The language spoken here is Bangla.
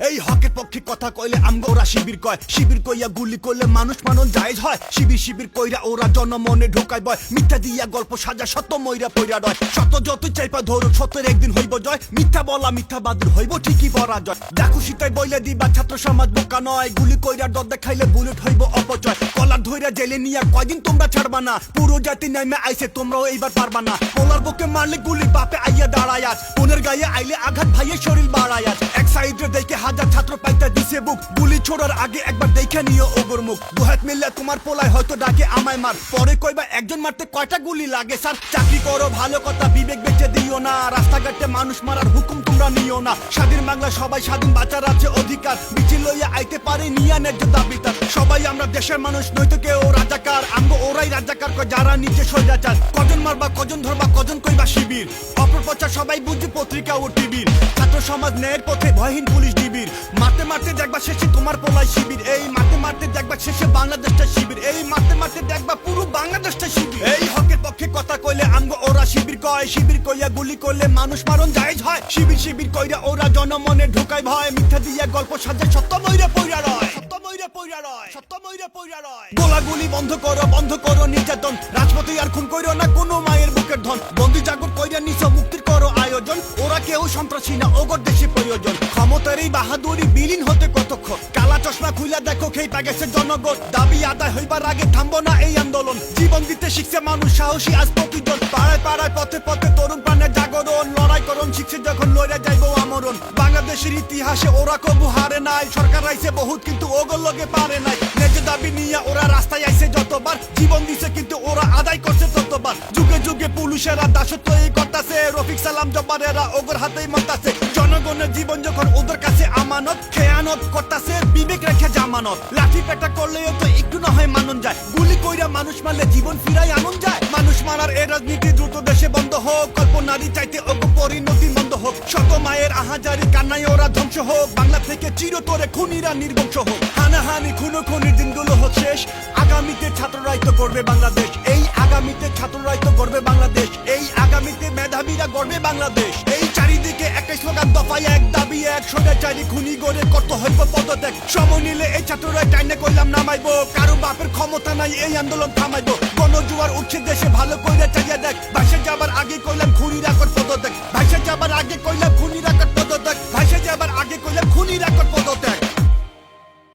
এই হকের পক্ষে কথা কইলে আমগো ওরা শিবির কয়। শিবির কইয়া গুলি করলে মানুষ মানন জায়েজ হয়। শিবির শিবির কইরা ওরা জনমনে ঢোকায় বয়। মিথ্যা দিয়া গল্প সাজা সত্য মইরা পইরা ডয় সত্য যত চাইপা ধরো সত্যের একদিন হইব জয়। মিথ্যা বলা মিথ্যা বাদুর হইব ঠিকই পরাজয়। দেখো সীতাই বইলে দিবা ছাত্র সমাজ বোকা নয়। গুলি কইরা ডর দেখাইলে বুলেট হইব অপচয়। কলার ধইরা জেলে নিয়া কয়দিন তোমরা ছাড়বা না। পুরো জাতি নামে আইছে, তোমরাও এইবার পারবা না। পোলার বুকে মারলে গুলি বাপে আইয়া দাঁড়ায় আজ। বোনের গায়ে আইলে আঘাত, ভাইয়ের শরীর বাড়ায় আজ। এক সাইডে দেখে হাজার ছাত্র পাইতে দিছে বুক। গুলি ছোড়ার আগে একবার দেখে নিও ওগর মুখ। দুহাত মিললে তোমার পোলায় হয়তো ডাকে আমায় মার। পরে কইবা একজন মারতে কয়টা গুলি লাগে, স্যার? চাকরি করো, ভালো কথা, বিবেক বেঁচে দিও না। রাস্তাঘাটে মানুষ মারার হুকুম তোমরা নিও না। স্বাধীন বাংলা সবাই স্বাধীন, বাঁচার আছে অধিকার। মিছিল লইয়া আইতে পারে নিয়া ন্যায্য দাবি তার সবাই আমরা দেশের মানুষ, নয়তো কেউ রাজাকার। আমগো ওরাই রাজাকার যারা নিচে সজাচার কজন মারবা, কজন ধরবা, কজন কইবা শিবির। অপপ্রচার সবাই বুঝি পত্রিকা ও টিভির। সমাজ ন্যায়ের পথে ভয়হীন পুলিশ ডিবির মারতে মারতে দেখবা শেষে তোমার পোলাই শিবির। এই মারতে মারতে দেখবা শেষে বাংলাদেশটা শিবির। এই মারতে মারতে দেখবা পুরো বাংলাদেশটা শিবির। এই হকের পক্ষে কথা কইলে আমগো ওরা শিবির কয়। শিবির কইয়া গুলি করলে মানুষ মারণ জায়েজ হয়। শিবির শিবির কইরা ওরা জনমনে ঢোকায় ভয়। মিথ্যা দিয়া গল্প সাজে সত্য ময়রা পইরা রয়। সত্য ময়রা পইরা রয়। সত্য ময়রা পইরা রয়। গোলাগুলি বন্ধ করো বন্ধ করো নির্যাতন। রাজপথে আর খুন কইরো না কোনো মায়ের বুকের ধন। বন্দি জাগর কইরা নিছ কেউ সন্ত্রাসী না ওগর দেশে প্রয়োজন। ক্ষমতার এই বাহাদুরি বিলীন হতে কতক্ষণ? কালা চশমা খুলে দেখো খেই গেছে জনগণ। দাবি আদায় হইবার আগে থামবো না এই আন্দোলন। জীবন দিতে শিখছে মানুষ সাহসী আজ প্রতিজন। পাড়ায় পাড়ায়, পথে পথে তরুণ প্রাণের জাগরণ। লড়াই করণ শিখছে যখন লড়ে যাইবো আমরণ। বাংলাদেশের ইতিহাসে ওরা কবু হারে নাই। সরকার আইছে বহুত, কিন্তু ওগর লগে পারে নাই। ন্যায্য দাবি নিয়ে ওরা রাস্তায় আইছে যতবার। জীবন দিছে, কিন্তু ওরা আদায় করছে ততবার। যুগে যুগে পুলিশেরা দাসত্ব এই করতাছে জব্বারেরা ওগর হাতেই মাতাছে। জনগণের জীবন যখন আমানত, খেয়ানত করতাছে বিবেক রেখে জামানত। লাঠি পেটা করলেও তো একটু না হয় মানন যায়। গুলি কইরা মানুষ মারলে জীবন ফিরাই আনন্দ যায়। মানুষ মারার এ রাজনীতি দ্রুত দেশে বন্ধ হোক, কল্পনারই চাইতে ওগ পরিণতি বন্ধ হোক। শত মায়ের আহাজারি কান্নায় ওরা ধ্বংস হোক, বাংলা থেকে চিরতরে খুনিরা নির্বংশ হোক। হানাহানি খুনো খুনির দিনগুলো হোক শেষ। আগামীতে ছাত্ররাই তো গড়বে বাংলাদেশ। এই আগামীতে ছাত্ররাই তো গড়বে বাংলাদেশ। এই আগামীতে মেধাবীরা গড়বে বাংলাদেশ। এই চারিদিকে স্লোগান দফায় এক দাবি, এক সোজা চারি খুনি গড়ে কত হইব পদত্যাগ। সময় নিলে এই ছাত্ররা টাইনে কইলাম নামাইবো। কারও বাপের ক্ষমতা নাই, এই আন্দোলন থামাইবো। গণজুয়ার উঠছে